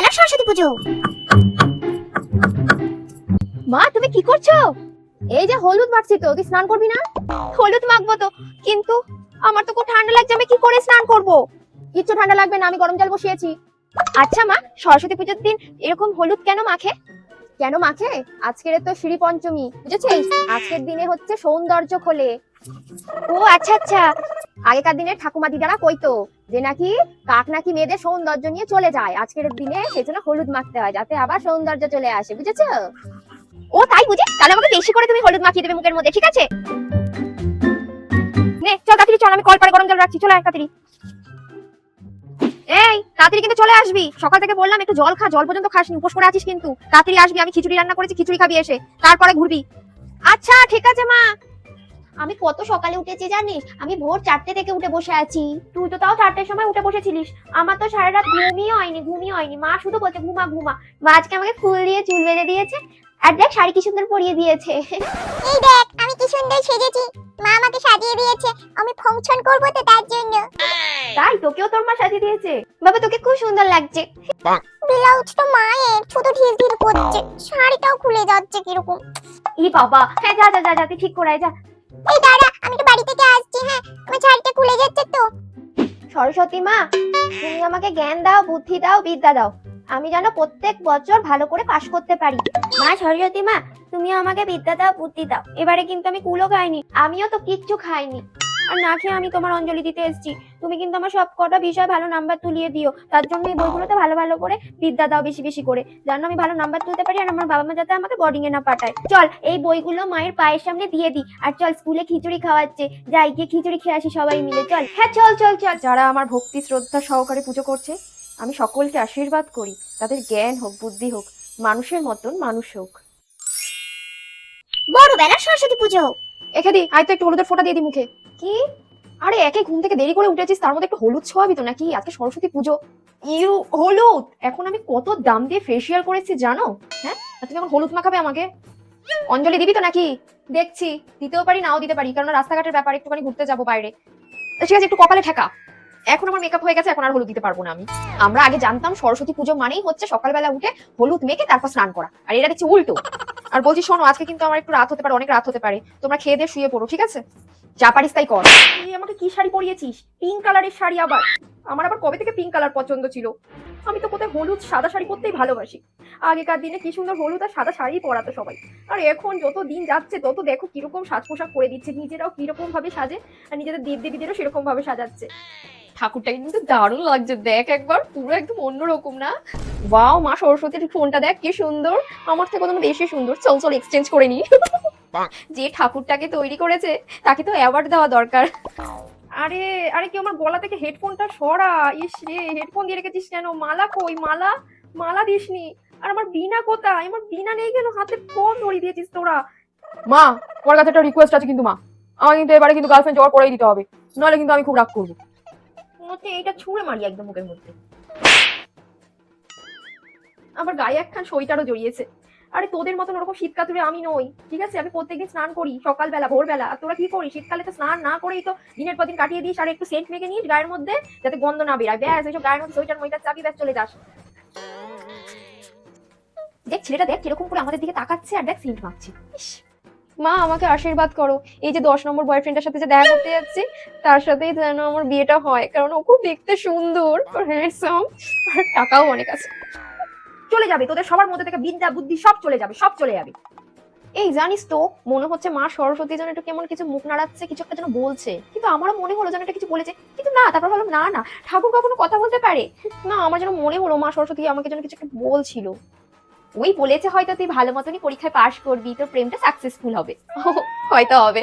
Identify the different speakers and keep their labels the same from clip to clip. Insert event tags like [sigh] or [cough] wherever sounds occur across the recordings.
Speaker 1: বেলা সরস্বতী পুজো।
Speaker 2: মা, তুমি কি করছ? এই যে হলুদ মাখছি তো তুই স্নান করবি না? হলুদ মাখবো তো, কিন্তু আমার তো খুব ঠান্ডা লাগছে, আমি কি করে স্নান করব? কিচ্ছু ঠান্ডা লাগবে না, আমি গরম জল বসিয়েছি। আচ্ছা মা, সরস্বতী পুজোর দিন এরকম হলুদ কেন মাখে? কেন মাখে আজকের তো শ্রী পঞ্চমী, বুঝেছিস? আজকের দিনে হচ্ছে সৌন্দর্য খোলে। ও আচ্ছা আচ্ছা। আগেকার দিনে ঠাকুমা দিদারা কইতো যে নাকি কাক নাকি মেয়েদের সৌন্দর্য নিয়ে চলে যায়। আজকের দিনে সেই জন্য হলুদ মাখতে হয়, যাতে আবার সৌন্দর্য চলে আসে, বুঝেছ? ও, তাই বুঝি? তাহলে আমাকে বেশি করে তুমি হলুদ মাখিয়ে দেবে মুখের মধ্যে, ঠিক আছে? নে, চল, তাড়াতাড়ি চল, আমি কল পারে গরম জল রাখছি, চল, তাড়াতাড়ি। তাড়াতাড়ি কিন্তু চলে আসবি। সকাল থেকে বললাম, একটু জল খা, জল পর্যন্ত খাসনি, উপোস করে আছিস কিন্তু। তাড়াতাড়ি আসবি, আমি খিচুড়ি রান্না করেছি, খিচুড়ি খাবি এসে। তারপরে ঘুরবি। আচ্ছা ঠিক আছে মা। আমি কত সকালে উঠেছি জানিস? আমি ভোর চারটে থেকে উঠে বসে আছি। তুই তো তাও চারটের সময় উঠে বসেছিলিস। আমার তো সারা রাত ঘুমই হয়নি ঘুমই হয়নি। মা শুধু বলছে, ঘুমা ঘুমা। মা আজকে আমাকে ফুল দিয়ে চুল বেঁধে দিয়েছে। আর দেখ, শাড়ি কি সুন্দর পরিয়ে দিয়েছে।
Speaker 1: এই দেখ কি সুন্দর সেজেছি। মা আমাকে সাজিয়ে দিয়েছে। আমি ফাংশন করব তো তার জন্য।
Speaker 2: তাই তোকেও তোর মা সাজিয়ে দিয়েছে? বাবা তোকে খুব সুন্দর লাগছে।
Speaker 1: ব্লাউজ তো মায়ের শুধু ঢিল ঢিল করছে। শাড়িটাও খুলে যাচ্ছে কীরকম।
Speaker 2: ই বাবা হ্যাঁ যা যা যা যা তুই ঠিক করে যা।
Speaker 1: এই দাঁড়া আমি তো বাড়ি থেকে আসছি হ্যাঁ। আমার শাড়িটা খুলে যাচ্ছে তো।
Speaker 2: সরস্বতী মা তুমি আমাকে জ্ঞান দাও বুদ্ধি দাও বিদ্যা দাও। আমি যেন প্রত্যেক বছর ভালো করে পাশ করতে পারি। মা সরস্বতী মা তুমি আমাকে বিদ্যা দাও, বুদ্ধি দাও। এবারে কিন্তু আমি কুলো খাইনি, আমিও তো কিচ্ছু খাইনি। আর না খেয়ে আমি তোমার অঞ্জলি দিতে এসেছি। তুমি কিন্তু আমার সব কটা বিষয় ভালো নাম্বার তুলিয়ে দিও। তার জন্য এই বইগুলোতে ভালো ভালো করে বিদ্যা দাও বেশি বেশি করে। যেন আমি ভালো নাম্বার তুলতে পারি আর আমার বাবা মা যাতে আমাকে বোর্ডিং এ না পাঠায়। চল, এই বইগুলো মায়ের পায়ের সামনে দিয়ে দিই। আর চল, স্কুলে খিচুড়ি খাওয়াচ্ছে। যাই, গিয়ে খিচুড়ি খেয়ে আসি সবাই মিলে। চল। হ্যাঁ চল চল চল। যারা আমার ভক্তি শ্রদ্ধা সহকারে পুজো করছে আমি সকলকে আশীর্বাদ করি তাদের জ্ঞান হোক বুদ্ধি হোক মানুষের মতন মানুষ হোক।
Speaker 1: বড় বেলা সরস্বতী পুজো
Speaker 2: একে দি আয় তো একটু হলুদের ফোঁটা দিয়ে দি মুখে। কি? আরে একে ঘুম থেকে দেরি করে উঠেছিস তার মধ্যে একটু হলুদ ছোঁয়াবি তো নাকি? আজকে সরস্বতী পুজো। ইউ হলুদ! এখন আমি কত দাম দিয়ে ফেসিয়াল করেছি জানো? হ্যাঁ? আর তুমি এখন হলুদ মাখাবে আমাকে? অঞ্জলি দিবি তো নাকি? দেখছি দিতেও পারি নাও দিতে পারি কারণ রাস্তাঘাটের ব্যাপারে একটুখানি ঘুরতে যাব বাইরে। ঠিক আছে একটু কপালে ঠেকা। এখন আমার মেকআপ হয়ে গেছে, এখন আর হলুদ দিতে পারব না আমি। আমরা আগে জানতাম সরস্বতী পুজো মানেই হচ্ছে সকালবেলা উঠে হলুদ মেখে তারপর স্নান করা। আর এটা দেখছি উল্টো। আর বলছি, শোনো, আজকে কিন্তু আমার একটু রাত হতে পারে, অনেক রাত হতে পারে। তোমরা খেয়ে দিয়ে শুয়ে পড়ো, ঠিক আছে? যা পারিস তাই কর। এই আমাকে কি শাড়ি পরিয়েছিস? পিঙ্ক কালারের শাড়ি আবার। আমার আবার কবে থেকে পিঙ্ক কালার পছন্দ ছিল? আমি তো কোথায় হলুদ, সাদা শাড়ি পরতেই ভালোবাসি। আগেকার দিনে কি সুন্দর হলুদ আর সাদা শাড়ি পরাতো সবাই। আর এখন যত দিন যাচ্ছে, তত দেখো কীরকম সাজ পোশাক করে দিচ্ছে। নিজেরাও কীরকম ভাবে সাজে আর নিজেদের দেব দেবীদেরও সেরকম ভাবে সাজাচ্ছে। ঠাকুরটা কিন্তু দারুণ লাগছে। দেখ একবার পুরো একদম অন্যরকম না? ওয়াও মা সরস্বতীর ফোনটা দেখ কি সুন্দর। আমার থেকে তোমার বেশি সুন্দর। চল চল এক্সচেঞ্জ করে নি। [laughs] যে ঠাকুরটাকে তৈরি করেছে তাকে তো অ্যাওয়ার্ড দেওয়া দরকার। আরে আরে কি আমার গলা থেকে হেডফোনটা সরা। ইস রে হেডফোন দিয়ে রেখেছিস কেন? মালা কই? মালা? মালা দিসনি। আর আমার বিনা কোথায়? আমার বিনা নেই কেন? হাতে ফোন ধরিয়ে দিয়েছিস তোরা। মা তোমার কাছে একটা রিকোয়েস্ট আছে কিন্তু মা। আমার কিন্তু এবারে কিন্তু গার্লফ্রেন্ড জোগাড় করেই দিতে হবে। নাহলে কিন্তু আমি খুব রাগ করব। মধ্যে এটা ছুঁড়ে মারি একদম মুখের মধ্যে। আমার গায়ে একখান সোয়েটারও জড়িয়েছে। আরে তোদের মতন ওরকম শীত কাতুরে আমি নই ঠিক আছে? আমি প্রত্যেকদিন স্নান করি সকালবেলা ভোরবেলা। তোরা কি করিস? শীতকালে তো স্নান না করেই তো দিনের পর দিন কাটিয়ে দিস আর একটু সেন্ট মেখে নিস গায়ের মধ্যে যাতে গন্ধ না বেরায়। ব্যাস এইসব গায়ের মধ্যে সোয়েটার মইটার চাবি ব্যাস চলে যাস। দেখ ছেলেটা দেখ কীরকম করে আমাদের দিকে তাকাচ্ছে আর দেখ সেন্ট মাখছে। ইস, মা আমাকে আশীর্বাদ করো। এই যে দশ নম্বর বয়ফ্রেন্ডের সাথে যে দেখা করতে যাচ্ছি তার সাথেই যেন আমার বিয়েটা হয়। কারণ ও খুব দেখতে সুন্দর হ্যান্ডসাম আর টাকাও অনেক আছে। চলে যাবে তোদের সবার মধ্যে থেকে বিদ্যা বুদ্ধি সব চলে যাবে সব চলে যাবে। এই জানিস তো মনে হচ্ছে মা সরস্বতী যেন একটু কেমন কিছু মুখ নাড়াচ্ছে কিছু একটা যেন বলছে। কিন্তু আমারও মনে হলো যেন একটা কিছু বলেছে। কিন্তু না তারপর ভাবলাম না না ঠাকুর কখনো কথা বলতে পারে। না আমার যেন মনে হলো মা সরস্বতী আমাকে যেন কিছু একটা বলছিল। ওই বলেছে হয়তো তুই ভালো মতনই পরীক্ষায় পাশ করবি, তোর প্রেমটা সাকসেসফুল হবে। [laughs] হয়তো হবে।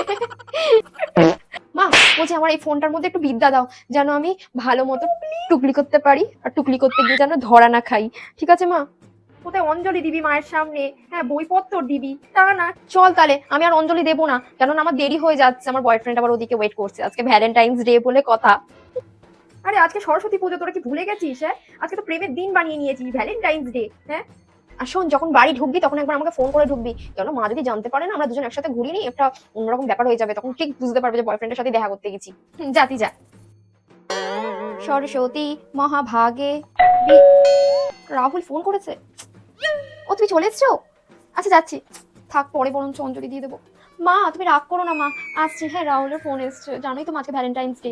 Speaker 2: মা বলছি আমার এই ফোনটার মধ্যে একটু বিদ্যা দাও, যেন আমি ভালো মতো টুকলি করতে পারি, আর টুকলি করতে গিয়ে যেন ধরা না খাই। ঠিক আছে, মা? কোথায় অঞ্জলি দিবি মায়ের সামনে? হ্যাঁ বইপত্র দিবি। তা না, চল তাহলে, আমি আর অঞ্জলি দেবো না। কেননা আমার দেরি হয়ে যাচ্ছে, আমার বয়ফ্রেন্ড আবার ওদিকে ওয়েট করছে। আজকে ভ্যালেন্টাইন্স ডে বলে কথা। আরে, আজকে সরস্বতী পুজো, তোরা কি ভুলে গেছিস হ্যাঁ? আজকে তো প্রেমের দিন বানিয়ে নিয়েছিস ভ্যালেন্টাইন্স ডে হ্যাঁ? আর শোন, যখন বাড়ি ঢুকবি, তখন একবার আমাকে ফোন করে ঢুকবি। কেন? মা যদি জানতে পারে না, আমরা দুজন একসাথে ঘুরি নি, একটা অন্যরকম ব্যাপার হয়ে যাবে। তখন ঠিক বুঝতে পারবে যে বয়ফ্রেন্ডের সাথে দেখা করতে গেছি। জাতি যা সরস্বতী, মহাভাগে রাহুল ফোন করেছে? ও, তুমি চলে এসছো? আচ্ছা যাচ্ছি। থাক, পরে বরঞ্চ অঞ্জলি দিয়ে দেবো। মা, তুমি রাগ করো না, মা। আসছি হ্যাঁ রাহুলের ফোন এসছে। জানোই তো মাঝে ভ্যালেন্টাইন্স ডে